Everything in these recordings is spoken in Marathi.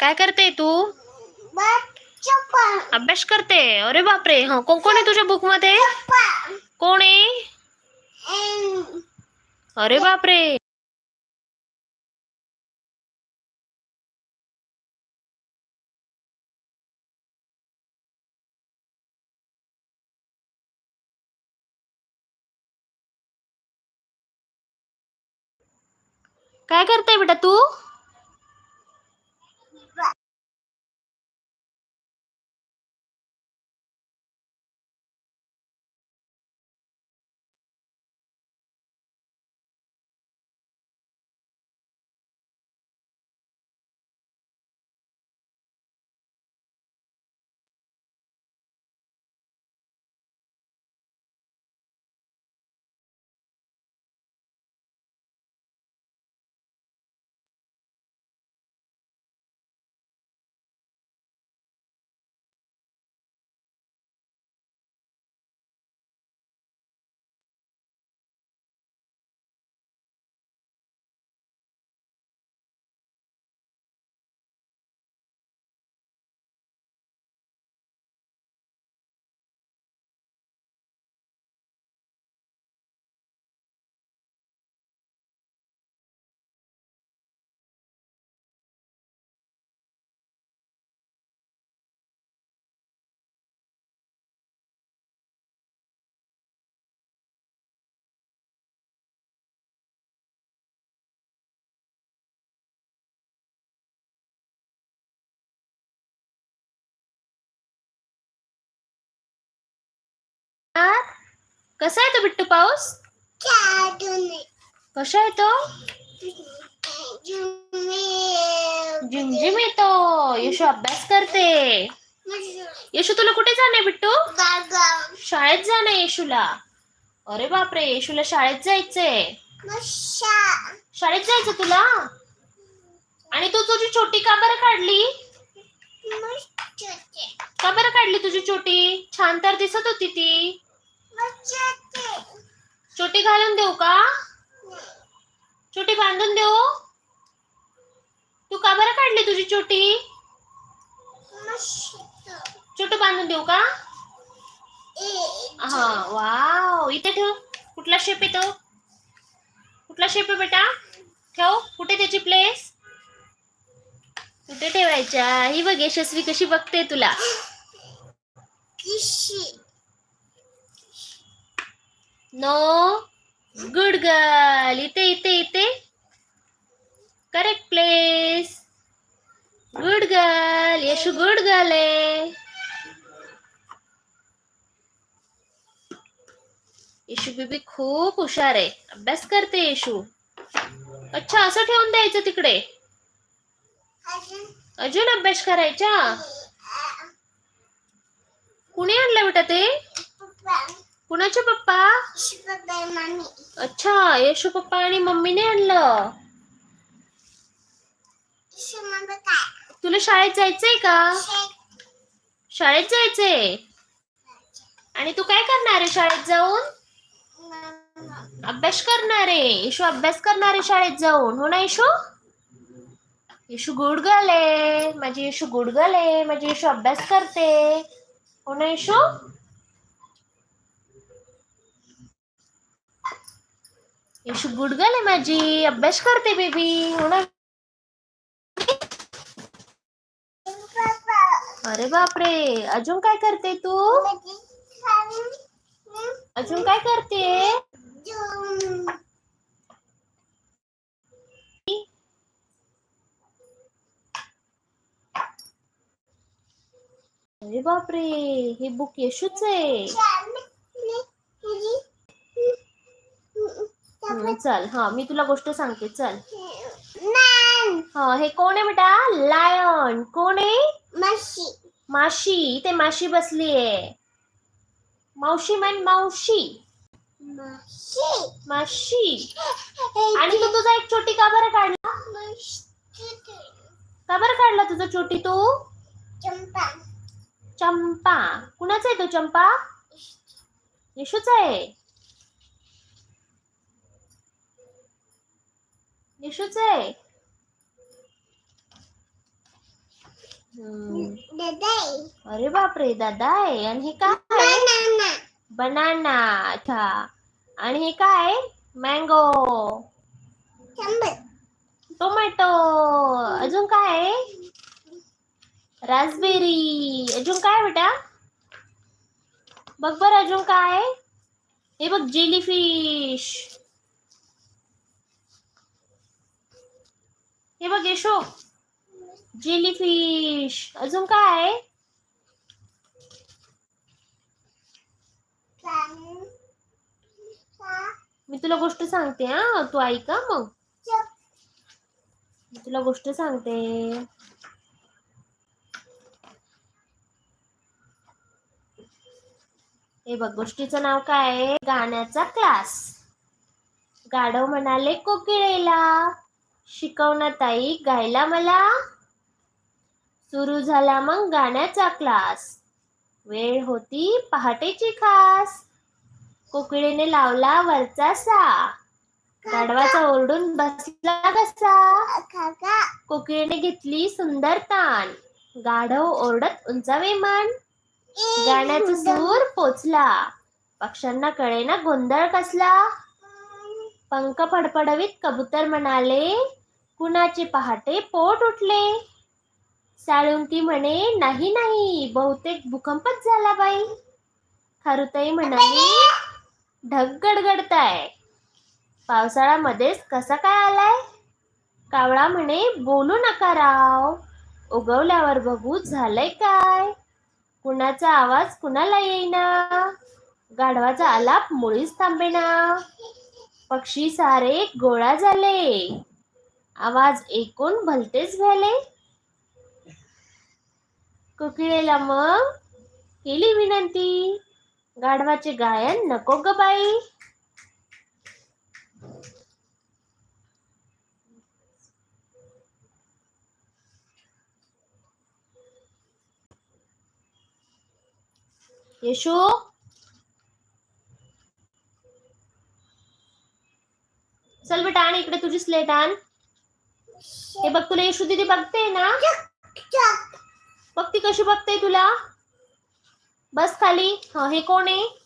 काय करते तू? अभ्यास करते? अरे बापरे. हा, कोण कोण आहे तुझ्या बुक मध्ये? कोण आहे? अरे बापरे. काय करते बेटा तू? कसा आहे बिट्टू पाऊस? कसा आहे झिमझिम येतो यशू अभ्यास करते. यशू तुला कुठे जाणे बिट्टू? शाळेत जाणे येशूला. अरे बापरे येशूला शाळेत जायचंय. शाळेत जायचं तुला? आणि तू तुझी छोटी का बरं काढली? का बरं काढली तुझी छोटी? छान तर दिसत होती ती. छोटी घालून देऊ का? छोटी बांधून देऊ? तू का बरं काढली तुझी छोटी छोटू बांधून देऊ का? हा वाव. इथे ठेव. कुठला शेप येतो? कुठला शेप आहे बेटा? ठेव. कुठे त्याची प्लेस कुठे ठेवायच्या? ही बघ यशस्वी कशी बघते तुला. नो गुड गर्ल इथे इथे इथे. Correct place good girl Yashu good girl आहे. येशू बेबी खूप हुशार आहे. अभ्यास करते येशू. अच्छा असं ठेवून द्यायचं तिकडे. अजून अभ्यास करायचा? कुणी आणलं बेटा ते? कुणाचे पप्पा? अच्छा यशू पप्पा आणि मम्मीने आणलं. तुला शाळेत जायचंय का? शाळेत जायचंय? आणि तू काय करणार आहे शाळेत जाऊन? अभ्यास करणार आहे. यशू अभ्यास करणार आहे शाळेत जाऊन. हो ना येशू? येशू गुड गर्ल आहे. माझी यशू गर्ल आहे. माझी येशू अभ्यास करते. हो ना येशू? यशू गुडगल आहे माझी अभ्यास करते बेबी। हो ना अरे बापरे अजून काय करते तू? अजून काय करते? अरे बापरे हे बुक यशूच आहे. हम्म, चल हा मी तुला गोष्ट सांगते चल. हा हे कोण आहे बेटा? लायन कोण आहे? माशी. इथे माशी बसली आहे. मावशी म्हण मावशी. माशी. आणि तू तुझा एक छोटी का बरं काढला? का बरं काढला तुझा छोटी तू? चंपा. कुणाचा आहे तो चंपा? येशूचा आहे. येशूचा आहे. अरे बापरे दादा आहे आणि हे काय? बनाना. अच्छा. आणि हे काय? मँगो. टोमॅटो. अजून काय? आहे रासबेरी. अजून काय बेटा? बघ बर अजून काय? हे बघ जेली हे बघ येशो. जेली फिश अजून काय? आहे? मी तुला गोष्ट सांगते हा. तू ऐका मग. मी तुला गोष्ट सांगते. हे बघ गोष्टीचं नाव काय आहे? गाण्याचा क्लास. गाढव म्हणाले कोकिळेला. शिकवण्यात आई गायला मला. सुरू झाला मग गाण्याचा क्लास वेळ होती पहाटेची खास. कोकिळेने लावला वरचा सा. गाढवाचा ओरडून बसला कसा. कोकिळेने घेतली सुंदर ताण. गाढव ओरडत उंचावे मान. गाण्याचा सूर पोचला. पक्ष्यांना कळेना गोंधळ कसला. पंख फडफडवीत कबूतर म्हणाले कुणाचे पहाटे पोट उठले? साळुंकी म्हणे नाही नाही बहुतेक भूकंपच झाला बाई. खारुताई म्हणाली ढग गडगडताय. पावसाळा मध्येच कसा काय आलाय? कावळा म्हणे बोलू नका राव. उगवल्यावर बघू झालंय काय? कुणाचा आवाज कुणाला येईना? गाढवाचा आलाप मुळीच थांबेना. पक्षी सारे गोळा झाले. आवाज ऐकून भलतेच झाले. कुकिळेला मग केली विनंती. गाढवाचे गायन नको ग बाई. यशो. चल बेटा आण इकडे तुझी स्लेट आण. हे बघ, तुला यशू दीदी बघते ना? बघ ती कशी बघते तुला? बस खाली. हा कोण आहे?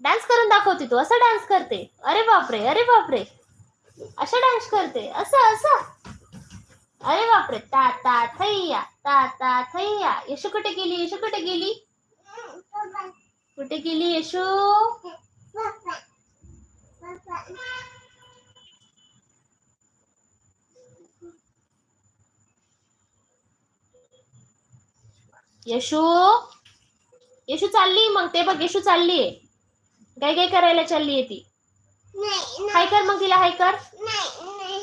डान्स करून दाखवते तू. असं डान्स करते. अरे बापरे अरे बापरे. अशा डान्स करते. असं असं. अरे बापरे. ता ता, थैया, ता ता, थैया. यशू कुठे गेली? यशू कुठे गेली? कुठे गेली यशू? यशू यशू चालली? मग ते बघ यशू चालली. काय काय करायला चालली ती? हाय कर मग तिला हाय कर.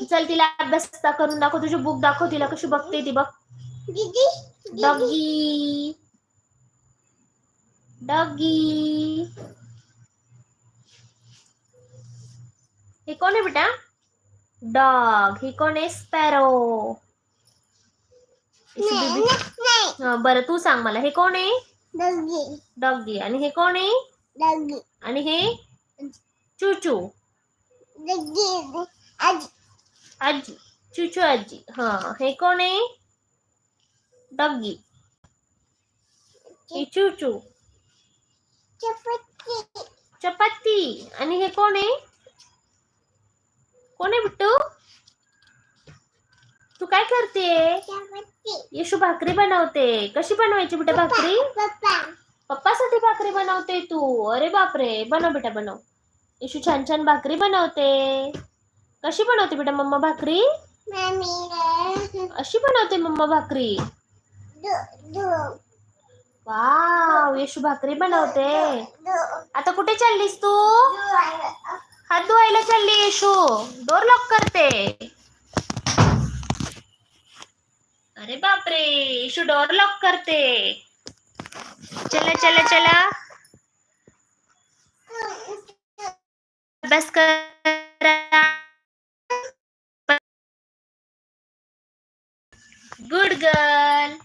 चल तिला अभ्यास करून दाखव. तुझी बुक दाखव तिला कशी बघते ती बघ. डॉगी डॉगी हे कोण आहे बेटा? डॉग. हे कोण आहे? स्पॅरो. बरं तू सांग मला. हे कोण आहे? डॉगी. आणि हे कोण आहे? आणि हे? चूचू. आजी. चूचू आजी. हा हे कोण आहे? डॉगी. चूचू. चपाती. आणि हे कोण आहे? कोण आहे बिट्टू? तू काय करते? यशू भाकरी बनवते. कशी बनवायची बेटा भाकरी? पप्पासाठी भाकरी बनवते तू. अरे बापरे. बनव बेटा, बनव. यशू छान छान भाकरी बनवते. कशी बनवते बेटा मम्मा भाकरी? अशी बनवते मम्मा भाकरी. वाव, यशू भाकरी बनवते. आता कुठे चाललीस तू? हात धुवायला चालली, यशू. डोर लॉक करते. अरे बापरे इशू डोर लॉक करते. चला चला चला. अभ्यास करा. गुड गर्ल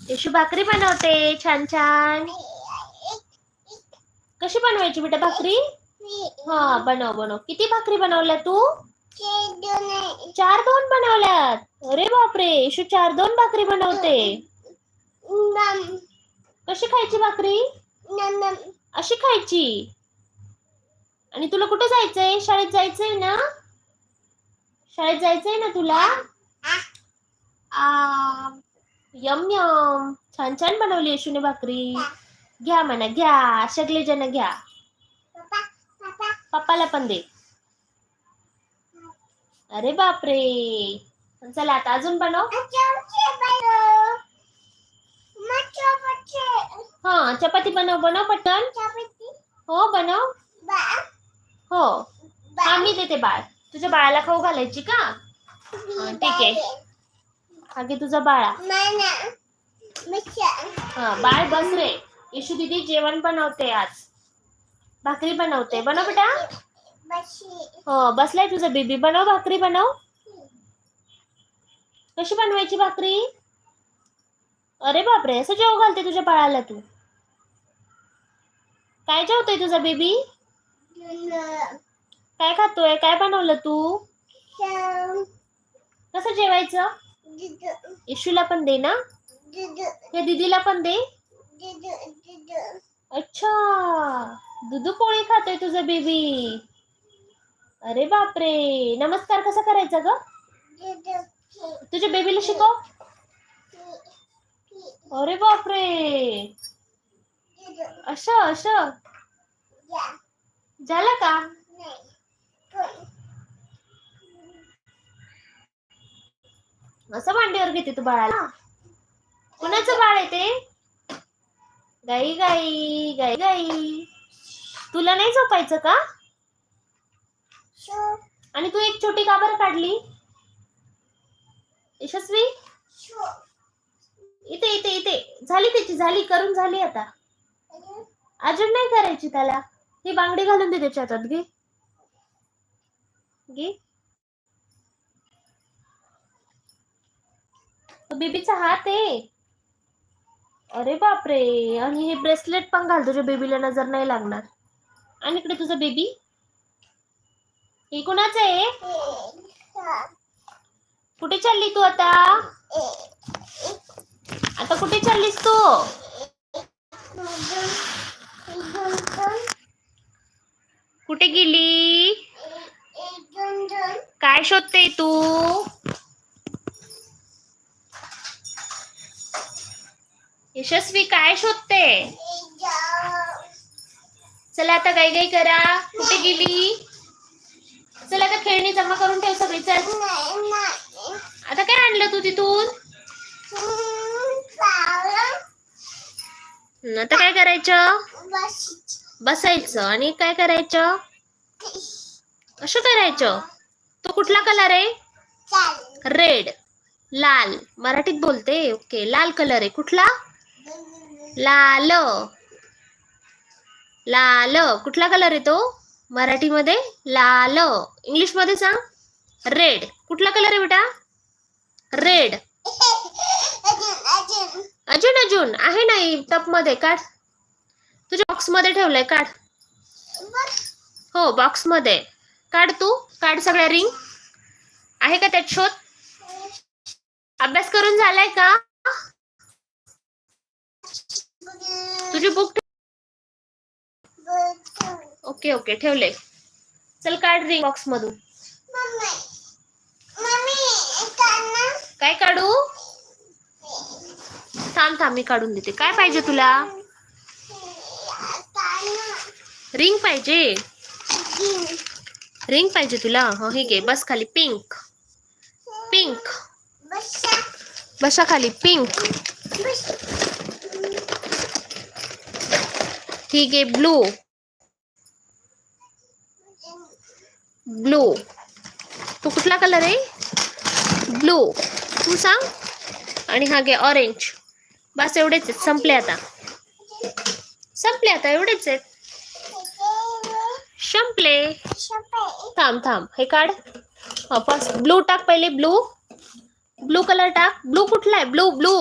येशू भाकरी बनवते छान छान. कशी बनवायची बेटा भाकरी? हा बनव बनव. किती भाकरी बनवल्या तू? चार दोन बनवल्यात. अरे बापरे यशू चार दोन भाकरी बनवते. कशी खायची भाकरी? अशी खायची. आणि तुला कुठे जायचंय? शाळेत जायचंय ना? शाळेत जायचंय ना तुला? आ, यम यम. छान छान बनवली यशूने भाकरी. घ्या म्हणा घ्या. सगळे जण घ्या पप्पाला पण दे. अरे बापरे. चला आता अजून बनव. हा चपाती बनव बनव पटकन. हो बनव. हो. हा मी देते बाळ. तुझ्या बाळाला खाऊ घालायची का? ठीक आहे. हा तुझा बाळा. हा बाळ बस रे. यशू दीदी जेवण बनवते आज. भाकरी बनवते. बनव बेटा. हो बसलाय तुझा बेबी. बनव भाकरी बनव. कशी बनवायची भाकरी? अरे बापरे असं जेव घालते तुझ्या बाळाला तू. काय जेवतोय तुझा बेबी? काय खातोय? काय बनवलं तू? कसं जेवायचं? इशूला पण दे ना. या दीदीला पण दे. अच्छा दुधू पोळी खातोय तुझा बेबी. अरे बापरे! नमस्कार कसा करायचा ग? तुझ्या बेबीला शिकव. अरे बापरे! असं अश. झालं का? असं मांडीवर घेते तू बाळाला. कुणाचं बाळ आहे ते? गाई गाई गाई गाई. तुला नाही झोपायचं का? आणि तू एक छोटी काबर काढली? यशस्वी? इथे इथे इथे. झाली त्याची झाली. करून झाली आता. अजून नाही करायची त्याला. ही बांगडी घालून दे त्याच्या हातात घे. घे. तो बेबीचा हात आहे. अरे बापरे. आणि हे ब्रेसलेट पण घाल. तुझ्या बेबीला नजर नाही लागणार. आणि इकडे तुझा बेबी. हे कुणाचं आहे? कुठे चालली तू आता? आता कुठे चाललीस तू? कुठे गेली? काय शोधते तू? यशस्वी काय शोधते? चला आता गाई गाई करा. कुठे गेली? चला आता खेळणी जमा करून ठेव सगळी चल. आता काय आणलं तू तिथून? आता काय करायचं? बसायचं. आणि काय करायचं? असं करायचं? तो कुठला कलर आहे? रेड लाल. मराठीत बोलते. ओके लाल कलर आहे. कुठला? लाल. लाल. कुठला कलर आहे तो? मराठीमध्ये लाल. इंग्लिशमध्ये सांग. रेड कुठला कलर आहे बेटा? रेड अजून अजून. आहे नाही टपमध्ये काढ. तुझ्या बॉक्समध्ये ठेवलंय. काढ. हो बॉक्समध्ये काढ तू. काढ सगळ्या रिंग आहे का त्यात शोध? अभ्यास करून झालाय का? तुझी बुक ओके ओके ठेवले. चल काढ रिंग बॉक्स मधून. काय काढू? थांब थांब मी काढून देते. काय पाहिजे तुला? रिंग पाहिजे. रिंग पाहिजे तुला? हो हे घे बस खाली पिंक पिंक बसा खाली पिंक ठीक आहे ब्लू ब्लू तो कुठला कलर आहे? ब्लू तू सांग. हा ऑरेंज बस आहेत. संपले आता. संपले आता. आहेत. संपले. थांब थांब. हे काढ. हा, बस. ब्लू टाक पहिले. ब्लू ब्लू कलर टाक. ब्लू आहे? ब्लू ब्लू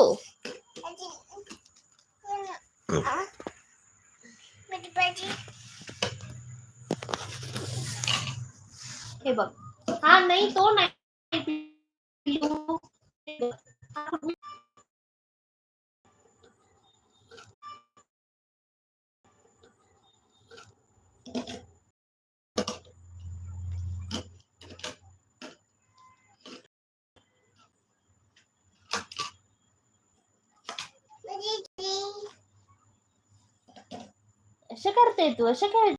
हे बघ. हा नाही तो नाही. असं करते तू असं काय